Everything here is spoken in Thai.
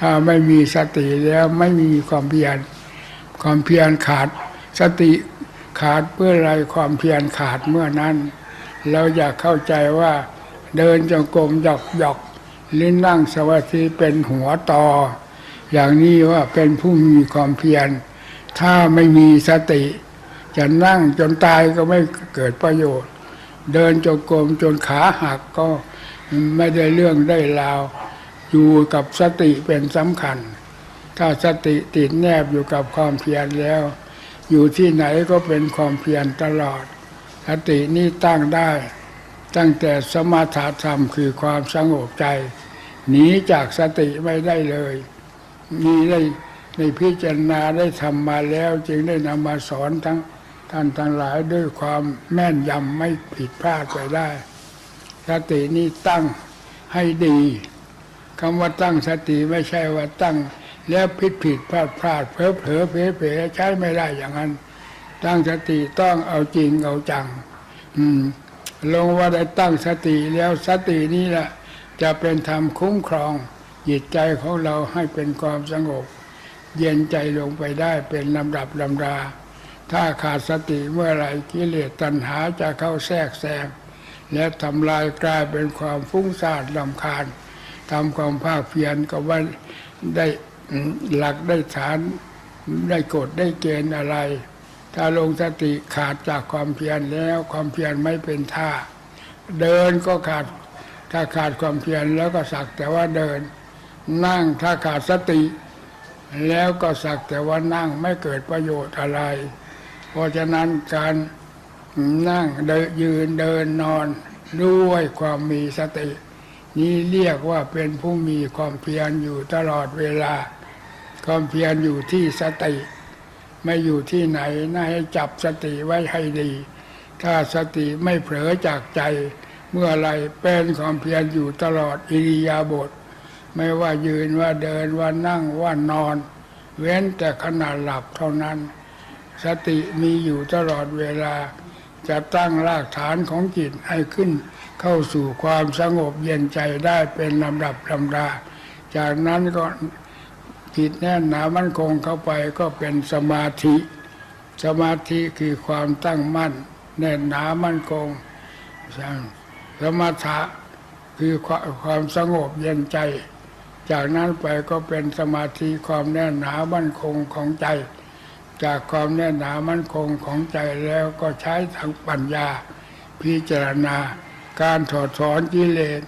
ถ้าไม่มีสติแล้วไม่มีความเพียร ความเพียรขาดสติขาดเมื่อไรความเพียรขาดเมื่อนั้น เราอยากเข้าใจว่าเดินจงกรมหยอกหยอกหรือนั่งสมาธิเป็นหัวต่อ อย่างนี้ว่าเป็นผู้มีความเพียร ถ้าไม่มีสติ จะนั่งจนตายก็ไม่เกิดประโยชน์ เดินจงกรมจนขาหักก็ไม่ได้เรื่องได้ราว อยู่กับสติเป็นสำคัญ ถ้าสติติดแนบอยู่กับความเพียรแล้ว อยู่ที่ไหนก็เป็นความเพียรตลอด สตินี้ตั้งได้ ตั้งแต่สมาธิธรรมคือความสงบใจหนีจากสติไม่ได้เลยมีได้ในพิจารณาได้ทำมาแล้ว จึงได้นำมาสอนทั้งท่านทั้งหลายด้วยความแม่นยำไม่ผิดพลาดไปได้ สตินี้ตั้งให้ดี คำว่าตั้งสติไม่ใช่ว่าตั้ง แล้วผิดผิดพลาดพลาดเผลอเผลอเพเพใช้ไม่ได้อย่างนั้น ตั้งสติต้องเอาจริงเอาจัง อืม ลงว่าได้ตั้งสติแล้วสตินี้แหละจะเป็นธรรมคุ้มครองจิตใจของเราให้เป็นความสงบ เย็นใจลงไปได้เป็นลำดับลำดา ถ้าขาดสติเมื่อไหรกิเลสตัณหาจะเข้าแทรกแซงและทำลายกลายเป็นความฟุ้งซ่านลำคาญ ทำความภาคเพียรก็ว่าได้หลักได้ฐานได้กฎได้เกณฑ์อะไร ถ้าลงสติขาดจากความเพียรแล้วความเพียรไม่เป็นท่า เดินก็ขาดถ้าขาดความเพียรแล้วก็สักแต่ว่าเดิน นั่งถ้าขาดสติ แล้วก็สักแต่ว่านั่งไม่เกิดประโยชน์อะไร เพราะฉะนั้นการนั่งเดินยืนเดินนอนด้วยความมีสติ นี้เรียกว่าเป็นผู้มีความเพียรอยู่ตลอดเวลา ความเพียรอยู่ที่สติ ไม่อยู่ที่ไหนน่าให้จับสติไว้ให้ดี ถ้าสติไม่เผลอจากใจ เมื่อไรเป็นความเพียรอยู่ตลอดอิริยาบถไม่ว่ายืนว่าเดินว่านั่งว่านอน เว้นแต่ขณะหลับเท่านั้น สติมีอยู่ตลอดเวลา จะตั้งรากฐานของจิตให้ขึ้น เข้าสู่ความสงบเย็นใจได้เป็นลำดับลำดา จากนั้นก็จิตแน่นหนามั่นคงเข้าไปก็เป็นสมาธิ สมาธิคือความตั้งมั่น แน่นหนามั่นคงสมถะคือความความสงบเย็นใจ จากนั้นไปก็เป็นสมาธิความแน่นหนามั่นคงของใจ จากความแน่นหนามั่นคงของใจแล้วก็ใช้ทางปัญญา พิจารณาการถอดถอนกิเลส